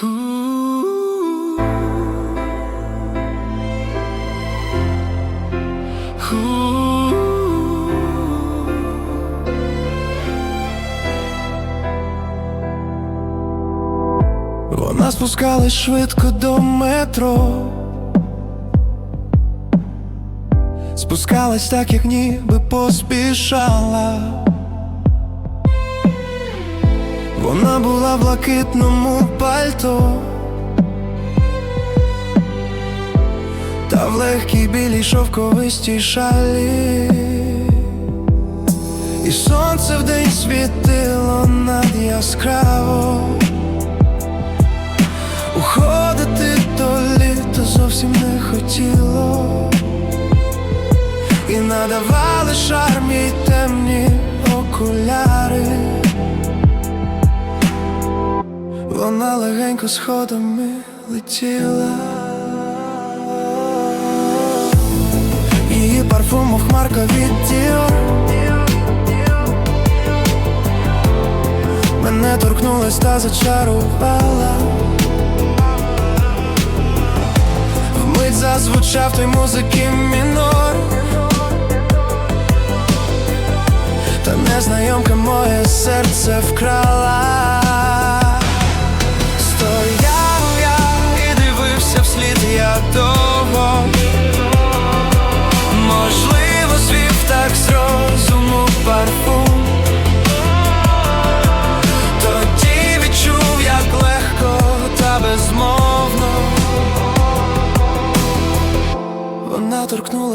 Вона спускалась швидко до метро. Спускалась так, як ніби поспішала. Була в блакитному пальто. Та в легкій білій шовковистій шалі. І сонце вдень світило над яскраво. Уходити то літо зовсім не хотіло. Вона легенько сходами летіла. Її парфум, мов хмарка від Dior Мене торкнулась та зачарувала. Вмить зазвучав той музики мінор. Та незнайомка моє серце вкрала.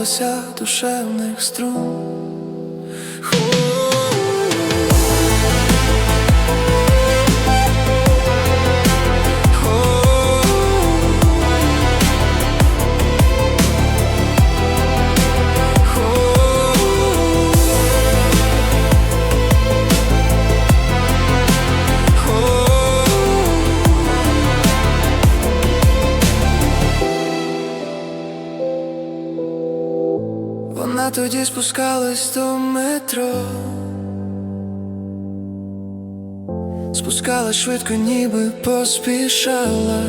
Вона торкнулася душевних струн. Вона тоді спускалась до метро. Спускалась швидко, ніби поспішала.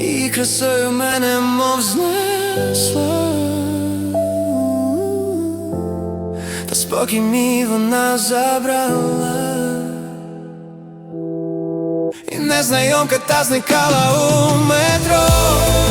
І красою мене мов знесла. Та спокій мій вона забрала. І незнайомка та зникала у метро.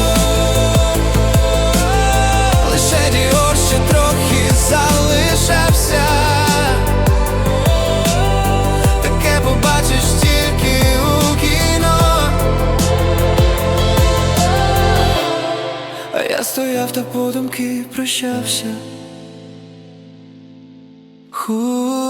Стояв та подумки прощався. Ху